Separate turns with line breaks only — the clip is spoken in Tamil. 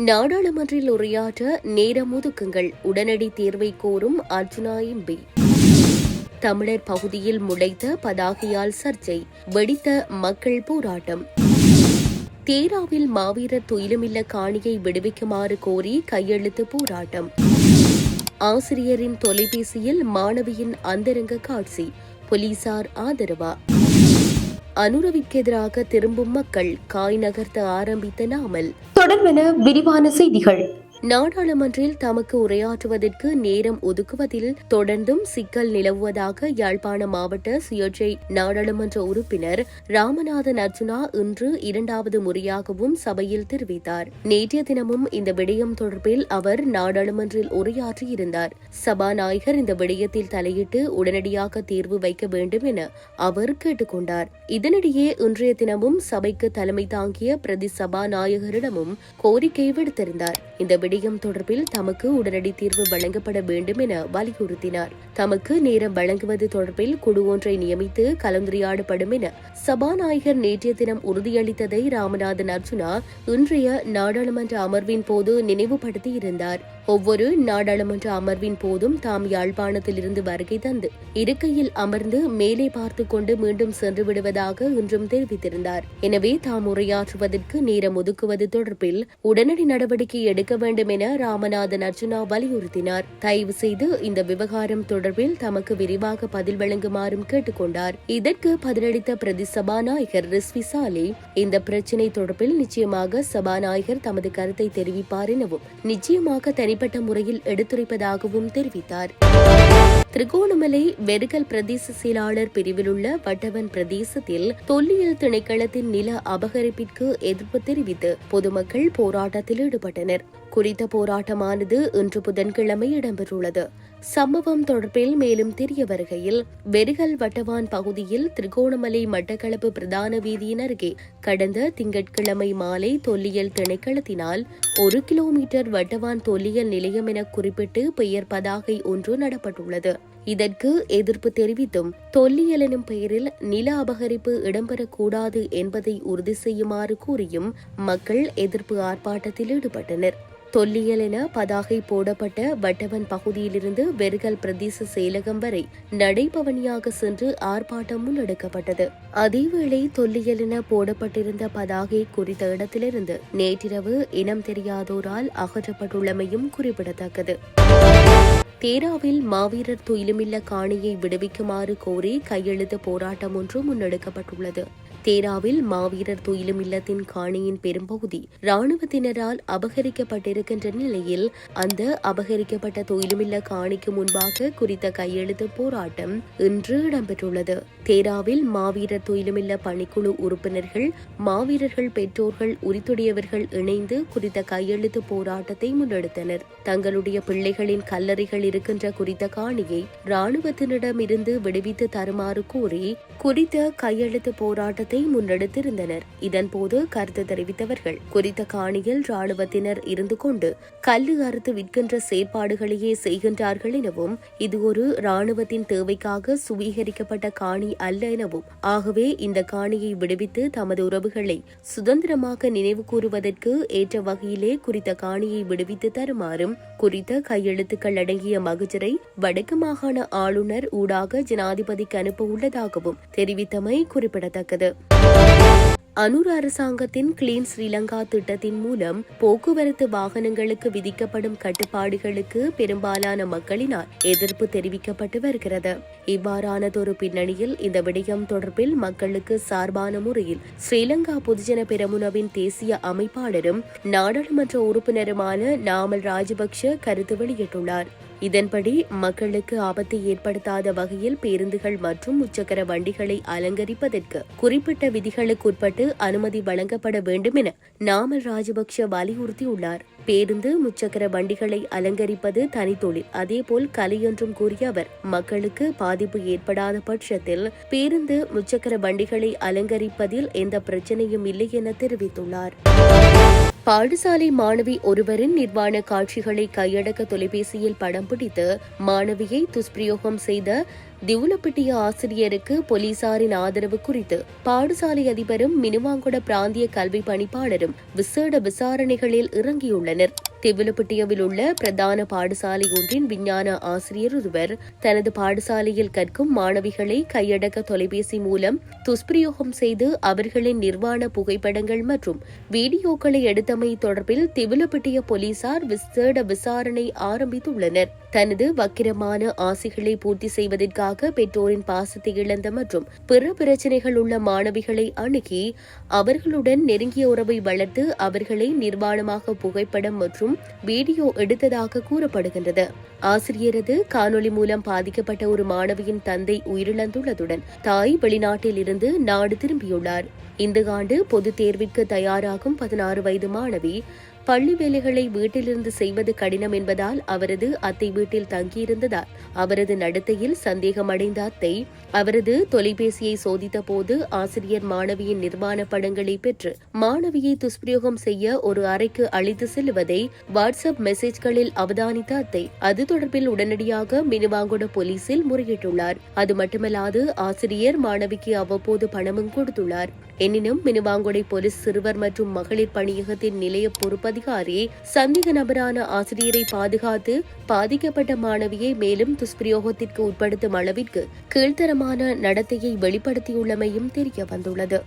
நாடாளுமன்றில் உரையாற்ற நேரம் ஒதுக்குங்கள். உடனடி தேர்வை கோரும் அர்ஜுனா எம்பி தமிழர் பகுதியில் முளைத்த பதாகையால் சர்ச்சை வெடித்த மக்கள் போராட்டம். தேராவில் மாவீரர் துயிலுமில்ல காணியை விடுவிக்குமாறு கோரி கையெழுத்து போராட்டம். ஆசிரியரின் தொலைபேசியில் மாணவியின் அந்தரங்க காட்சி போலீசார் ஆதரவா? அனுரவிற்கு எதிராக திரும்பும் மக்கள் காய் நகர்த்த ஆரம்பித்த நாமல். தொடர்பென விரிவான செய்திகள். நாடாளுமன்றில் தமக்கு உரையாற்றுவதற்கு நேரம் ஒதுக்குவதில் தொடர்ந்தும் சிக்கல் நிலவுவதாக யாழ்ப்பாண மாவட்ட சுயேட்சை நாடாளுமன்ற உறுப்பினர் ராமநாதன் அர்ஜுனா இன்று இரண்டாவது முறையாகவும் சபையில் தெரிவித்தார். நேற்றைய தினமும் இந்த விடயம் தொடர்பில் அவர் நாடாளுமன்றில் உரையாற்றியிருந்தார். சபாநாயகர் இந்த விடயத்தில் தலையிட்டு உடனடியாக தீர்வு வைக்க வேண்டும் என அவர் கேட்டுக்கொண்டார். இதனிடையே இன்றைய தினமும் சபைக்கு தலைமை தாங்கிய பிரதி சபாநாயகரிடமும் கோரிக்கை விடுத்திருந்தார். இந்த விடயம் தொடர்பில் தமக்கு உடனடி தீர்வு வழங்கப்பட வேண்டும் என வலியுறுத்தினார். தமக்கு நேரம் வழங்குவது தொடர்பில் குழு ஒன்றை நியமித்து கலந்துரையாடப்படும் என சபாநாயகர் நேற்றைய தினம் உறுதியளித்ததை ராமநாதன் அர்ஜுனா இன்றைய நாடாளுமன்ற அமர்வின் போது நினைவுபடுத்தியிருந்தார். ஒவ்வொரு நாடாளுமன்ற அமர்வின் போதும் தாம் யாழ்ப்பாணத்திலிருந்து வருகை தந்து இருக்கையில் அமர்ந்து மேலே பார்த்து கொண்டு மீண்டும் சென்று விடுவதாக இன்றும் தெரிவித்திருந்தார். எனவே தாம் உரையாற்றுவதற்கு நேரம் ஒதுக்குவது தொடர்பில் உடனடி நடவடிக்கை எடுக்க வேண்டும் என ராமநாதன் அர்ஜுனா வலியுறுத்தினார். தயவு செய்து இந்த விவகாரம் தொடர்பில் தமக்கு விரிவாக பதில் வழங்குமாறும் கேட்டுக்கொண்டார். இதற்கு பதிலளித்த பிரதி சபாநாயகர் ரிஸ்வி சாலே இந்த பிரச்சினை தொடர்பில் நிச்சயமாக சபாநாயகர் தமது கருத்தை தெரிவிப்பார் எனவும் நிச்சயமாக தனி தனிப்பட்ட முறையில் எடுத்துரைப்பதாகவும் தெரிவித்தார். திருகோணமலை வெறுகல் பிரதேச செயலாளர் பிரிவிலுள்ள வட்டவன் பிரதேசத்தில் தொல்லியல் திணைக்களத்தின் நில அபகரிப்பிற்கு எதிர்ப்பு தெரிவித்து பொதுமக்கள் போராட்டத்தில் ஈடுபட்டனர். குறித்த போராட்டமானது இன்று புதன்கிழமை இடம்பெற்றுள்ளது. சம்பவம் தொடர்பில் மேலும் தெரிய வருகையில் வெறுகல் வட்டவான் பகுதியில் திருகோணமலை மட்டக்களப்பு பிரதான வீதியின் அருகே கடந்த திங்கட்கிழமை மாலை தொல்லியல் திணைக்களத்தினால் ஒரு கிலோமீட்டர் வட்டவான் தொல்லியல் நிலையம் என குறிப்பிட்டு பெயர் பதாகை ஒன்று நடப்பட்டுள்ளது. இதற்கு எதிர்ப்பு தெரிவித்தும் தொல்லியல் எனும் பெயரில் நில அபகரிப்பு இடம்பெறக்கூடாது என்பதை உறுதி செய்யுமாறு கூறியும் மக்கள் எதிர்ப்பு ஆர்ப்பாட்டத்தில் ஈடுபட்டனர். தொல்லியல் என பதாகை போடப்பட்ட வட்டவன் பகுதியிலிருந்து வெர்கல் பிரதேச செயலகம் வரை நடைபவனியாக சென்று ஆர்ப்பாட்டம் முன்னெடுக்கப்பட்டது அதேவேளை தொல்லியல் என போடப்பட்டிருந்த பதாகை குறித்த இடத்திலிருந்து நேற்றிரவு இனம் தெரியாதோரால் அகற்றப்பட்டுள்ளமையும் குறிப்பிடத்தக்கது. தேராவில் மாவீரர் துயிலுமில்ல காணியை விடுவிக்குமாறு கோரி கையெழுத்து போராட்டம் ஒன்று முன்னெடுக்கப்பட்டுள்ளது. தேராவில் மாவீரர் துயிலும் இல்லத்தின் காணியின் பெரும்பகுதி ராணுவத்தினரால் அபகரிக்கப்பட்டிருக்கின்ற நிலையில் அந்த அபகரிக்கப்பட்ட துயிலுமில்ல காணிக்கு முன்பாக குறித்த கையெழுத்து போராட்டம் இன்று இடம்பெற்றுள்ளது. தேராவில் மாவீரர் துயிலுமில்ல பணிக்குழு உறுப்பினர்கள் மாவீரர்கள் பெற்றோர்கள் உரித்துடையவர்கள் இணைந்து குறித்த கையெழுத்து போராட்டத்தை முன்னெடுத்தனர். தங்களுடைய பிள்ளைகளின் கல்லறைகள் இருக்கின்ற குறித்த காணியை ராணுவத்தினரிடமிருந்து விடுவித்து தருமாறு கோரி குறித்த கையெழுத்து போராட்டத்தை முன்னெடுத்திருந்தனர். இதன்போது கருத்து தெரிவித்தவர்கள் குறித்த காணியில் ராணுவத்தினர் இருந்து கொண்டு கல்லு அறுத்து விற்கின்ற செயற்பாடுகளையே செய்கின்றார்கள் எனவும் இது ஒரு ராணுவத்தின் தேவைக்காக சுவீகரிக்கப்பட்ட காணி அல்ல எனவும் ஆகவே இந்த காணியை விடுவித்து தமது உறவுகளை சுதந்திரமாக நினைவு கூறுவதற்கு ஏற்ற வகையிலே குறித்த காணியை விடுவித்து தருமாறும் குறித்த கையெழுத்துக்கள் அடங்கிய மகஜரை வடக்கு மாகாண ஆளுநர் ஊடாக ஜனாதிபதிக்கு அனுப்ப உள்ளதாகவும் தெரிவித்தமை குறிப்பிடத்தக்கது. அனுர் அரசாங்கத்தின் கிளீன் ஸ்ரீலங்கா திட்டத்தின் மூலம் போக்குவரத்து வாகனங்களுக்கு விதிக்கப்படும் கட்டுப்பாடுகளுக்கு பெரும்பாலான மக்களினால் எதிர்ப்பு தெரிவிக்கப்பட்டு வருகிறது. இவ்வாறானதொரு பின்னணியில் இந்த விடயம் தொடர்பில் மக்களுக்கு சார்பான முறையில் ஸ்ரீலங்கா பொதுஜன பெரமுனவின் தேசிய அமைப்பாளரும் நாடாளுமன்ற உறுப்பினருமான நாமல் ராஜபக்ஷ கருத்து வெளியிட்டுள்ளார். இதன்படி மக்களுக்கு ஆபத்தை ஏற்படுத்தாத வகையில் பேருந்துகள் மற்றும் முச்சக்கர வண்டிகளை அலங்கரிப்பதற்கு குறிப்பிட்ட விதிகளுக்குட்பட்டு அனுமதி வழங்கப்பட வேண்டும் என நாமல் ராஜபக்ஷ வலியுறுத்தியுள்ளார். பேருந்து முச்சக்கர வண்டிகளை அலங்கரிப்பது தனித்தொழில். அதேபோல் கலை என்றும் கூறிய அவர் மக்களுக்கு பாதிப்பு ஏற்படாத பட்சத்தில் பேருந்து முச்சக்கர வண்டிகளை அலங்கரிப்பதில் எந்த பிரச்சனையும் இல்லை என தெரிவித்துள்ளார். பாடசாலை மாணவி ஒருவரின் நிர்வாண காட்சிகளை கையடக்க தொலைபேசியில் படம் பிடித்து மாணவியை துஷ்பிரயோகம் செய்த திவுலப்பட்டிய ஆசிரியருக்கு போலீசாரின் ஆதரவு குறித்து பாடசாலை அதிபரும் மினுவாங்குட பிராந்திய கல்வி பணிப்பாளரும் விசேட விசாரணைகளில் இறங்கியுள்ளனர். திவிலப்பட்டியவில் உள்ள பிரதான பாடசாலை ஒன்றின் விஞ்ஞான ஆசிரியர் ஒருவர் தனது பாடசாலையில் கற்கும் மாணவிகளை கையடக்க தொலைபேசி மூலம் துஷ்பிரயோகம் செய்து அவர்களின் நிர்வாண புகைப்படங்கள் மற்றும் வீடியோக்களை எடுத்தமை தொடர்பில் திவிலப்பட்டிய போலீசார் விசேட விசாரணை ஆரம்பித்துள்ளனர். தனது வக்கிரமான ஆசைகளை பூர்த்தி செய்வதற்காக பெற்றோரின் பாசத்தை இழந்த மற்றும் பிற பிரச்சனைகள் உள்ள மாணவிகளை அணுகி அவர்களுடன் நெருங்கிய உறவை வளர்த்து அவர்களை நிர்வாணமாக புகைப்படம் மற்றும் வீடியோ எடுத்ததாக கூறப்படுகின்றது. ஆசிரியரது காணொலி மூலம் பாதிக்கப்பட்ட ஒரு மாணவியின் தந்தை உயிரிழந்துள்ளதுடன் தாய் வெளிநாட்டில் இருந்து நாடு திரும்பியுள்ளார். இந்த ஆண்டு பொதுத் தேர்விற்கு தயாராகும் பதினாறு வயது மாணவி பள்ளி வேலைகளை வீட்டிலிருந்து செய்வது கடினம் என்பதால் அவரது அத்தை வீட்டில் தங்கியிருந்ததால் அவரது நடத்தையில் சந்தேகமடைந்த அத்தை அவரது தொலைபேசியை சோதித்த போது ஆசிரியர் மாணவியின் நிர்மாண படங்களை பெற்று மாணவியை துஷ்பிரயோகம் செய்ய ஒரு அறைக்கு அழைத்து செல்லுவதை வாட்ஸ்அப் மெசேஜ்களில் அவதானித்த அத்தை அது தொடர்பில் உடனடியாக மினுவாங்குட போலீசில் முறையிட்டுள்ளார். அது மட்டுமல்லாது ஆசிரியர் மாணவிக்கு அவ்வப்போது பணமும் கொடுத்துள்ளார். எனினும் மினுவாங்குடை போலீஸ் சிறுவர் மற்றும் மகளிர் பணியகத்தின் நிலைய பொறுப்பதிகாரி சந்தேக நபரான ஆசிரியரை பாதுகாத்து பாதிக்கப்பட்ட மாணவியை மேலும் துஷ்பிரயோகத்திற்கு உட்படுத்தும் அளவிற்கு கீழ்த்தரமான நடத்தையை வெளிப்படுத்தியுள்ளமையும் தெரிய வந்துள்ளது